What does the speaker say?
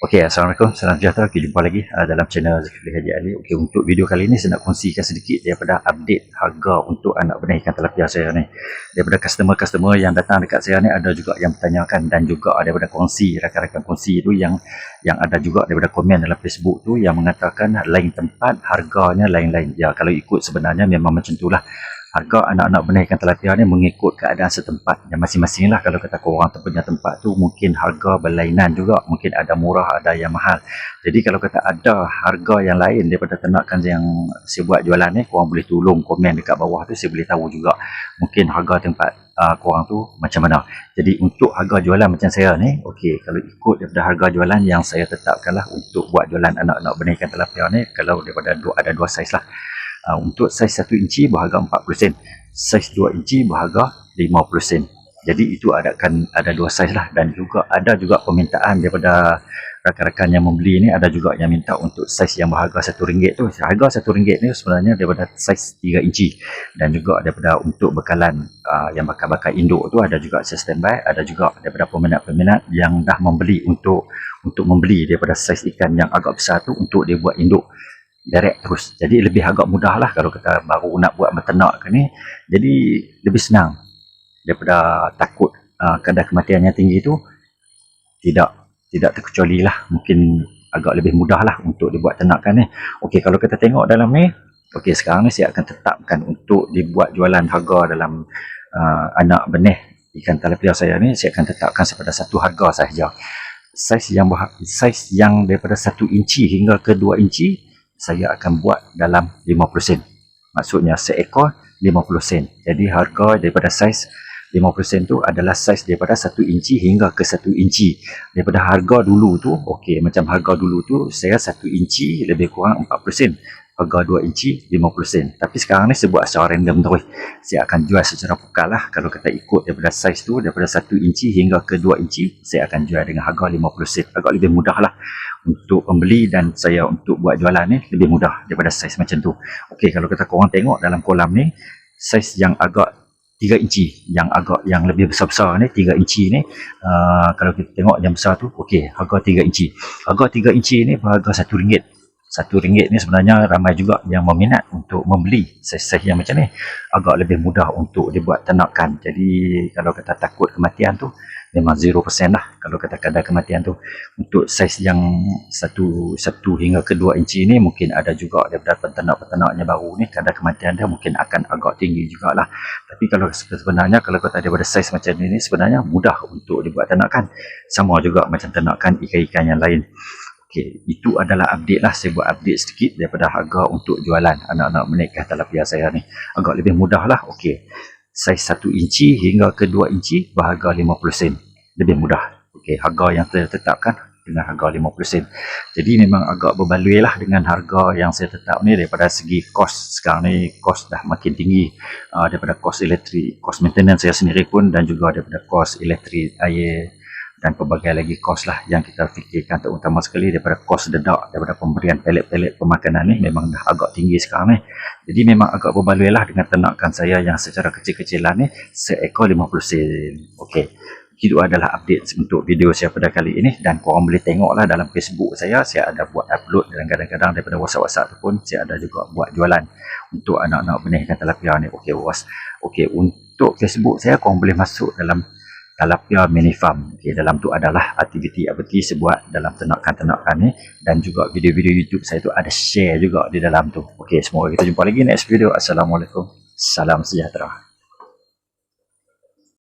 Okey, Assalamualaikum. Salam sejahtera. Kita jumpa lagi uh, dalam channel Zulkifli Haji Ali. Okey, untuk video kali ini saya nak kongsikan sedikit daripada update harga untuk anak benih ikan tilapia saya ni. Daripada customer-customer yang datang dekat saya ni ada juga yang bertanyakan dan juga daripada kongsi, rakan-rakan kongsi tu yang yang ada juga daripada komen dalam Facebook tu yang mengatakan lain tempat, harganya lain-lain. Ya, kalau ikut sebenarnya memang macam itulah harga anak-anak benih ikan tilapia ni mengikut keadaan setempat. Yang masing-masing lah kalau kata korang punya tempat tu mungkin harga berlainan juga. Mungkin ada murah ada yang mahal. Jadi kalau kata ada harga yang lain daripada ternakan yang saya buat jualan ni korang boleh tolong komen dekat bawah tu saya boleh tahu juga mungkin harga tempat uh, korang tu macam mana. Jadi untuk harga jualan macam saya ni okey kalau ikut daripada harga jualan yang saya tetapkan lah untuk buat jualan anak-anak benih ikan tilapia ni kalau daripada dua, ada dua saiz lah Uh, untuk saiz 1 inci berharga 40 sen. Saiz 2 inci berharga 50 sen. Jadi itu ada kan ada dua saiz lah dan juga ada juga permintaan daripada rakan-rakan yang membeli ni ada juga yang minta untuk saiz yang berharga RM1 tu. Harga RM1 ni sebenarnya daripada saiz 3 inci dan juga daripada untuk bekalan uh, yang bakal-bakal induk tu ada juga saiz standby, ada juga daripada peminat-peminat yang dah membeli untuk untuk membeli daripada saiz ikan yang agak besar tu untuk dia buat induk direct terus. Jadi lebih agak mudah lah kalau kita baru nak buat beternak ke ni. Jadi lebih senang daripada takut uh, kadar kematian yang tinggi tu tidak tidak terkecuali lah. Mungkin agak lebih mudah lah untuk dibuat ternakan ni. Okey kalau kita tengok dalam ni. Okey sekarang ni saya akan tetapkan untuk dibuat jualan harga dalam uh, anak benih ikan talapia saya ni. Saya akan tetapkan sepada satu harga sahaja. Saiz yang saiz yang daripada 1 inci hingga ke 2 inci saya akan buat dalam 50 sen. Maksudnya seekor 50 sen. Jadi harga daripada saiz 50 sen tu adalah saiz daripada 1 inci hingga ke 1 inci. Daripada harga dulu tu, okey macam harga dulu tu saya 1 inci lebih kurang 40 sen harga 2 inci 50 sen. Tapi sekarang ni saya buat secara random terus. Saya akan jual secara pukal lah. Kalau kita ikut daripada saiz tu, daripada 1 inci hingga ke 2 inci, saya akan jual dengan harga 50 sen. Agak lebih mudah lah untuk pembeli dan saya untuk buat jualan ni lebih mudah daripada saiz macam tu. Okey, kalau kita korang tengok dalam kolam ni, saiz yang agak 3 inci yang agak yang lebih besar-besar ni 3 inci ni uh, kalau kita tengok yang besar tu okey harga 3 inci harga 3 inci ni berharga RM1 satu ringgit ni sebenarnya ramai juga yang meminat untuk membeli saiz-saiz yang macam ni. Agak lebih mudah untuk dibuat ternakan jadi kalau kata takut kematian tu memang 0% lah kalau kata kadar kematian tu. Untuk saiz yang satu satu hingga ke 2 inci ni mungkin ada juga daripada peternak-peternak yang baru ni kadar kematian dia mungkin akan agak tinggi jugalah. Tapi kalau sebenarnya kalau kata daripada saiz macam ni sebenarnya mudah untuk dibuat ternakan sama juga macam ternakan ikan-ikan yang lain Okey, itu adalah update lah. Saya buat update sedikit daripada harga untuk jualan anak-anak menikah talapia saya ni. Agak lebih mudah lah. Okey, saiz 1 inci hingga ke 2 inci berharga 50 sen. Lebih mudah. Okey, harga yang saya tetapkan dengan harga 50 sen. Jadi memang agak berbaloi lah dengan harga yang saya tetap ni daripada segi kos. Sekarang ni kos dah makin tinggi uh, daripada kos elektrik, kos maintenance saya sendiri pun dan juga daripada kos elektrik air dan pelbagai lagi kos lah yang kita fikirkan terutama sekali daripada kos dedak daripada pemberian pelet-pelet pemakanan ni memang dah agak tinggi sekarang ni. Jadi memang agak berbaloi lah dengan ternakan saya yang secara kecil-kecilan ni seekor 50 sen. Ok itu adalah update untuk video saya pada kali ini. Dan korang boleh tengok lah dalam facebook saya saya ada buat upload dan kadang-kadang daripada whatsapp-whatsapp pun saya ada juga buat jualan untuk anak-anak benih ikan tilapia ni. Ok was ok untuk facebook saya korang boleh masuk dalam Talapia Mini Farm. Okay, dalam tu adalah aktiviti-aktiviti sebuah dalam ternakan-ternakan ni dan juga video-video YouTube saya tu ada share juga di dalam tu. Okey, semoga kita jumpa lagi next video. Assalamualaikum. Salam sejahtera.